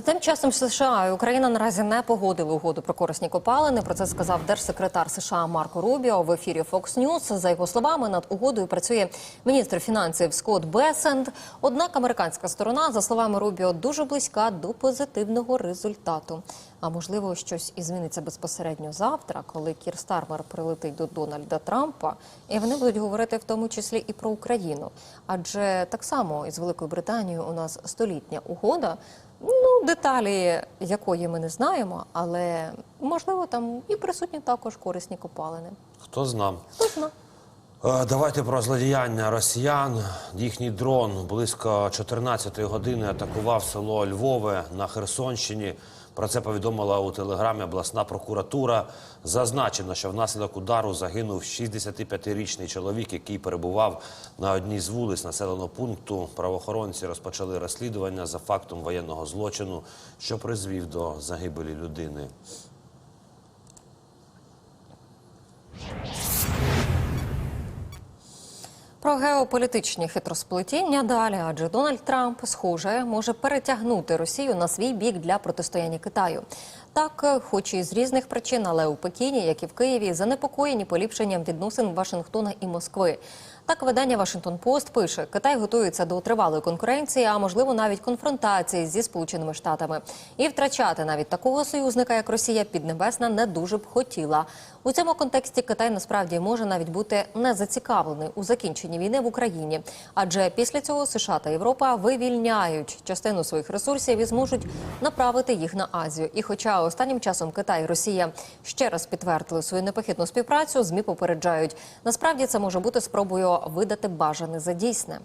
Тим часом США і Україна наразі не погодили угоду про корисні копалини. Про це сказав держсекретар США Марко Рубіо в ефірі Fox News. За його словами, над угодою працює міністр фінансів Скотт Бесенд. Однак американська сторона, за словами Рубіо, дуже близька до позитивного результату. А можливо, щось і зміниться безпосередньо завтра, коли Кір Стармер прилетить до Дональда Трампа, і вони будуть говорити в тому числі і про Україну. Адже так само із Великою Британією у нас столітня угода. Ну, деталі якої ми не знаємо, але можливо там і присутні також корисні копалини. Хто знав? Хто зна. Е, Давайте про злодіяння росіян. Їхній дрон близько 14-ї години атакував село Львове на Херсонщині. Про це повідомила у телеграмі обласна прокуратура. Зазначено, що внаслідок удару загинув 65-річний чоловік, який перебував на одній з вулиць населеного пункту. Правоохоронці розпочали розслідування за фактом воєнного злочину, що призвів до загибелі людини. Про геополітичні хитросплетіння далі, адже Дональд Трамп, схоже, може перетягнути Росію на свій бік для протистояння Китаю. Так, хоч і з різних причин, але у Пекіні, як і в Києві, занепокоєні поліпшенням відносин Вашингтона і Москви. Так, видання Вашингтон Пост пише: Китай готується до тривалої конкуренції, а можливо навіть конфронтації зі Сполученими Штатами. І втрачати навіть такого союзника, як Росія, Піднебесна не дуже б хотіла. У цьому контексті Китай насправді може навіть бути не зацікавлений у закінченні війни в Україні, адже після цього США та Європа вивільняють частину своїх ресурсів і зможуть направити їх на Азію. І, хоча останнім часом Китай і Росія ще раз підтвердили свою непохитну співпрацю, змі попереджають. Насправді це може бути спробою видати бажане за дійсне.